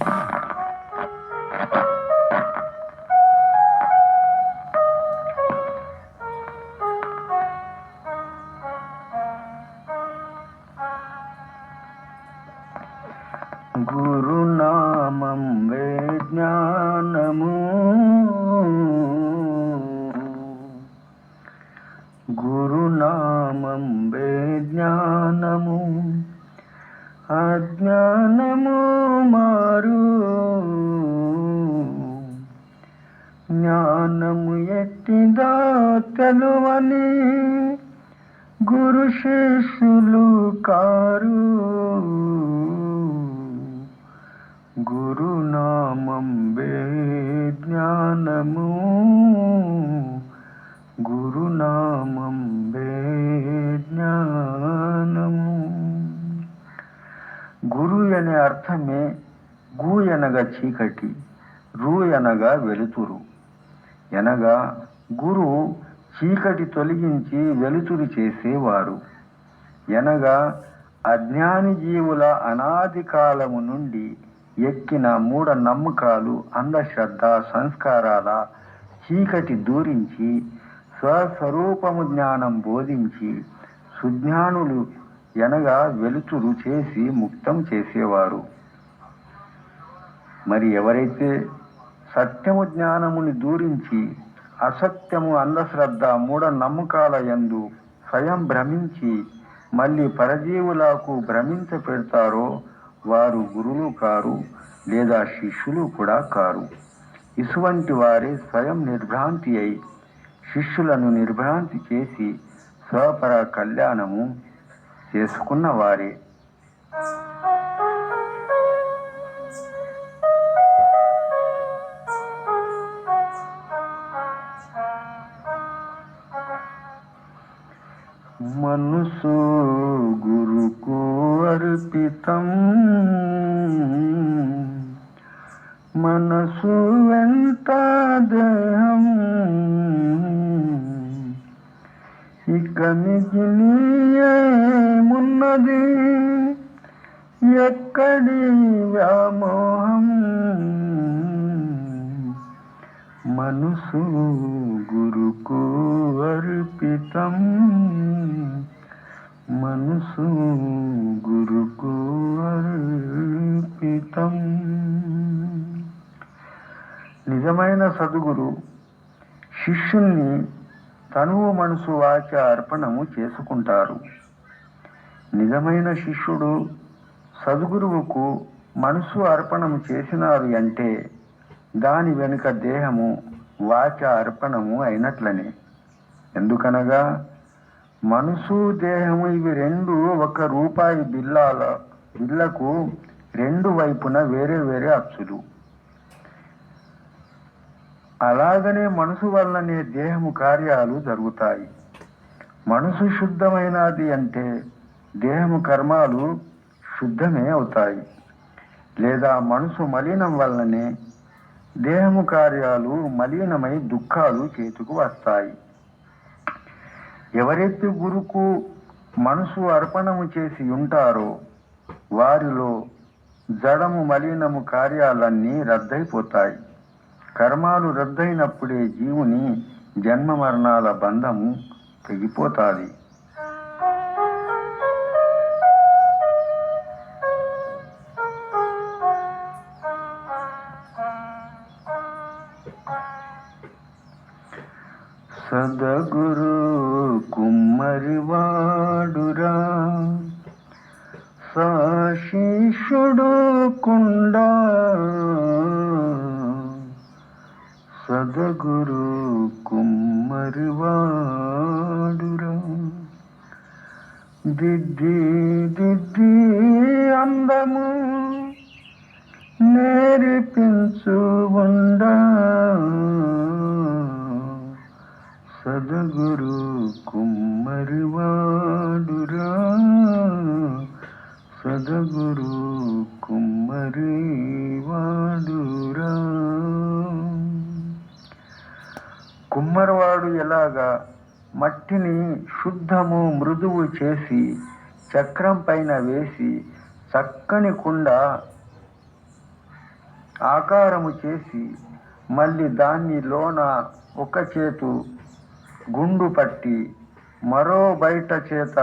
Ah. గురు శిష్యులు car. గురునామం జ్ఞానము. గురునామం జ్ఞానము. గురు అనే అర్థమే గు అనగా చీకటి రు అనగా వెలుతురు. అనగా గురు చీకటి తొలగించి వెలుతురు చేసేవారు. ఎనగా అజ్ఞాని జీవుల అనాది కాలము నుండి ఎక్కిన మూఢ నమ్మకాలు అంధశ్రద్ధ సంస్కారాల చీకటి దూరించి స్వస్వరూపము జ్ఞానం బోధించి సుజ్ఞానులు ఎనగా వెలుతురు చేసి ముక్తం చేసేవారు. మరి ఎవరైతే సత్యము జ్ఞానముని దూరించి అసత్యము అంధశ్రద్ధ మూఢనమ్మకాల ఎందు యందు స్వయం భ్రమించి మళ్ళీ పరజీవులకు భ్రమించ పెడతారో వారు గురువులు కారు లేదా శిష్యులు కూడా కారు. ఇటువంటి వారే స్వయం నిర్భ్రాంతి అయి శిష్యులను నిర్భ్రాంతి చేసి స్వపర కళ్యాణము చేసుకున్న వారే. మనసు గురుకు అర్పితం. మనసు వెంట దేహం. ఇక మిగిలి ఎక్కడి వ్యామోహం? మనసు గురుకు అర్పితం. మనసు గురుకు అర్పితం. నిజమైన సద్గురు శిష్యుణ్ణి తనువు మనసు వాచ అర్పణము చేసుకుంటారు. నిజమైన శిష్యుడు సద్గురువుకు మనసు అర్పణము చేసినారు అంటే దాని వెనుక దేహము వాచ అర్పణము అయినట్లనే. ఎందుకనగా మనసు దేహము ఇవి రెండు ఒక రూపాయి బిల్లాల బిల్లకు రెండు వైపున వేరే వేరే అచ్చులు. అలాగనే మనసు వల్లనే దేహము కార్యాలు జరుగుతాయి. మనసు శుద్ధమైనది అంటే దేహము కర్మాలు శుద్ధమే అవుతాయి. లేదా మనసు మలినం వల్లనే దేహము కార్యాలు మలినమై దుఃఖాలు చేతుకు వస్తాయి. ఎవరెత్తి గురుకు మనసు అర్పణము చేసి ఉంటారో వారిలో జడము మలినము కార్యాలన్నీ రద్దయిపోతాయి. కర్మాలు రద్దయినప్పుడే జీవుని జన్మ మరణాల బంధము తెగిపోతాది. సదగురు కుమ్మరివాడురా. సాశిషుడు కుండ. సదగురు కుమ్మరివాడురా. దిద్ది దిద్ది అందము నేర్పించు ఉండా. సదగురు కుమ్మరివాడురా సదగురు కుమ్మరివాడురా కుమ్మరివాడు ఎలాగా మట్టిని శుద్ధము మృదువు చేసి చక్రం పైన వేసి చక్కని కుండ ఆకారము చేసి మళ్ళీ దాన్ని లోన ఒక చేతు గుండు పట్టి మరో బయట చేత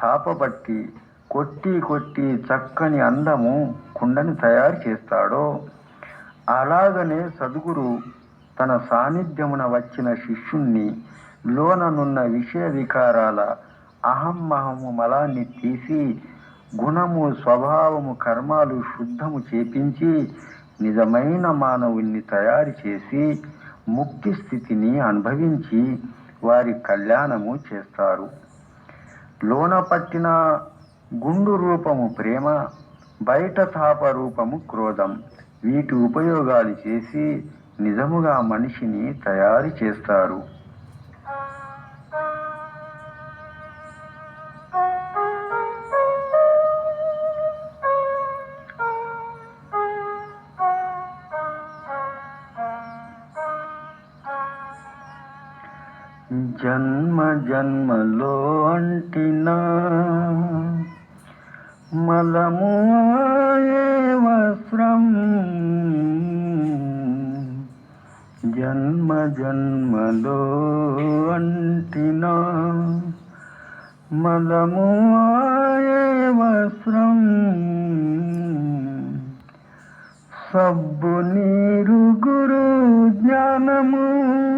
తాపబట్టి కొట్టి కొట్టి చక్కని అందము కుండని తయారు చేస్తాడో. అలాగనే సద్గురు తన సాన్నిధ్యమున వచ్చిన శిష్యుణ్ణి లోననున్న విషయ వికారాల అహమ్మహము మలాన్ని తీసి గుణము స్వభావము కర్మాలు శుద్ధము చేపించి నిజమైన మానవుణ్ణి తయారు చేసి ముక్తి స్థితిని అనుభవించి వారి కళ్యాణము చేస్తారు. లోన పట్టిన గుండు రూపము ప్రేమ బయట తాప రూపము క్రోధం. వీటి ఉపయోగాలు చేసి నిజముగా మనిషిని తయారు చేస్తారు. జన్మ జన్మలో అంటినా మలము వస్త్రం. జన్మ జన్మలో అంటినా మలము వస్త్రం. సబ్బు నీరు గురు జ్ఞానము.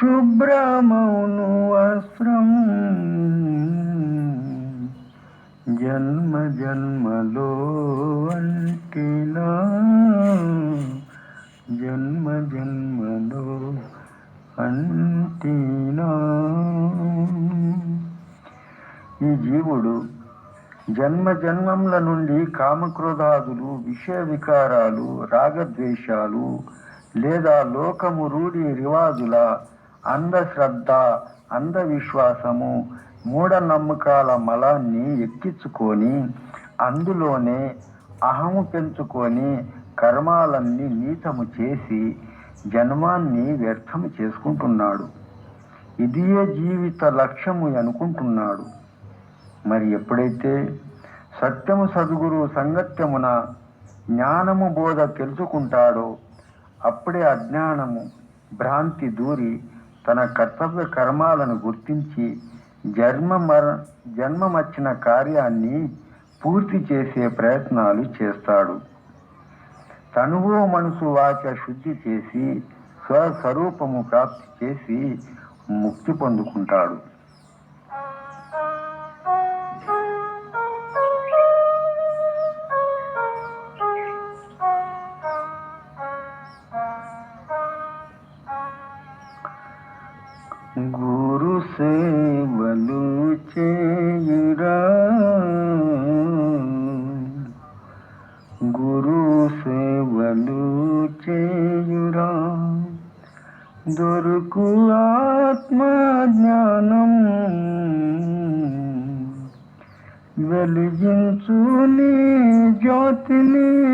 శుభ్రమౌను వస్త్రం. జన్మ జన్మలో అంటినా జన్మ జన్మలో అంటినా ఈ జీవుడు జన్మ జన్మముల నుండి కామక్రోధాదులు విషయ వికారాలు రాగద్వేషాలు లేదా లోకము రూఢి రివాజుల అంధశ్రద్ధ అంధవిశ్వాసము మూఢనమ్మకాల మలాన్ని ఎక్కించుకొని అందులోనే అహము పెంచుకొని కర్మాలన్నీ నీతము చేసి జన్మాన్ని వ్యర్థము చేసుకుంటున్నాడు. ఇదియే జీవిత లక్ష్యము అనుకుంటున్నాడు. మరి ఎప్పుడైతే సత్యము సద్గురు సంగత్యమున జ్ఞానము బోధ తెలుసుకుంటాడో అప్పుడే అజ్ఞానము భ్రాంతి దూరి తన కర్తవ్య కర్మాలను గుర్తించి జన్మ మర జన్మమచ్చిన కార్యాన్ని పూర్తి చేసే ప్రయత్నాలు చేస్తాడు. తనువో మనసు వాచ శుద్ధి చేసి స్వస్వరూపము ప్రాప్తి చేసి ముక్తి పొందుకుంటాడు. సేవలు చేయురా. గురు సేవలు చేయురా. దొరుకు ఆత్మ జ్ఞానం వెలిగించు నీ జ్యోతిని.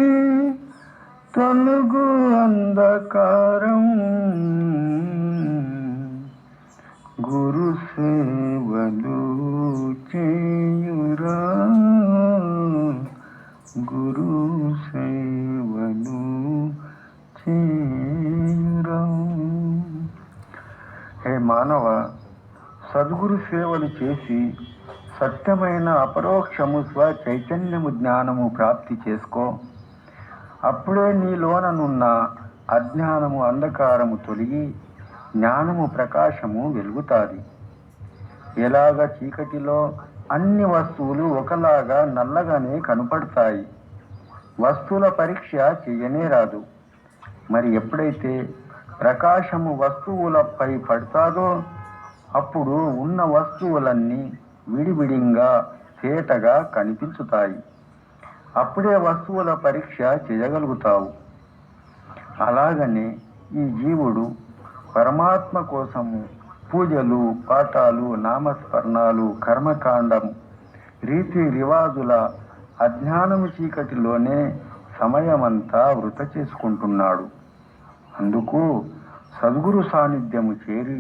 తొలుగు అంధకారం. గురు సేవలు చేయురా గురు సేవలు చేయురా హే మానవ సద్గురు సేవలు చేసి సత్యమైన అపరోక్షము స్వ చైతన్యము జ్ఞానము ప్రాప్తి చేసుకో. అప్పుడే నీలోననున్న అజ్ఞానము అంధకారము తొలగి జ్ఞానము ప్రకాశము వెలుగుతాది. ఎలాగ చీకటిలో అన్ని వస్తువులు ఒకలాగా నల్లగానే కనపడతాయి. వస్తువుల పరీక్ష చేయనే రాదు. మరి ఎప్పుడైతే ప్రకాశము వస్తువులపై పడతాదో అప్పుడు ఉన్న వస్తువులన్నీ విడివిడిగా తేటగా కనిపించుతాయి. అప్పుడే వస్తువుల పరీక్ష చేయగలుగుతావు. అలాగనే ఈ జీవుడు పరమాత్మ కోసము పూజలు పాఠాలు నామస్మరణాలు కర్మకాండం రీతి రివాజుల అజ్ఞానము చీకటిలోనే సమయమంతా వృత చేసుకుంటున్నాడు. అందుకు సద్గురు సాన్నిధ్యము చేరి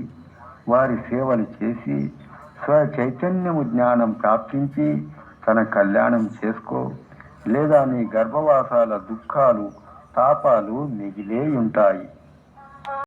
వారి సేవలు చేసి స్వ చైతన్యము జ్ఞానం ప్రాప్తించి తన కళ్యాణం చేసుకో లేదా నీ గర్భవాసాల దుఃఖాలు తాపాలు మిగిలే ఉంటాయి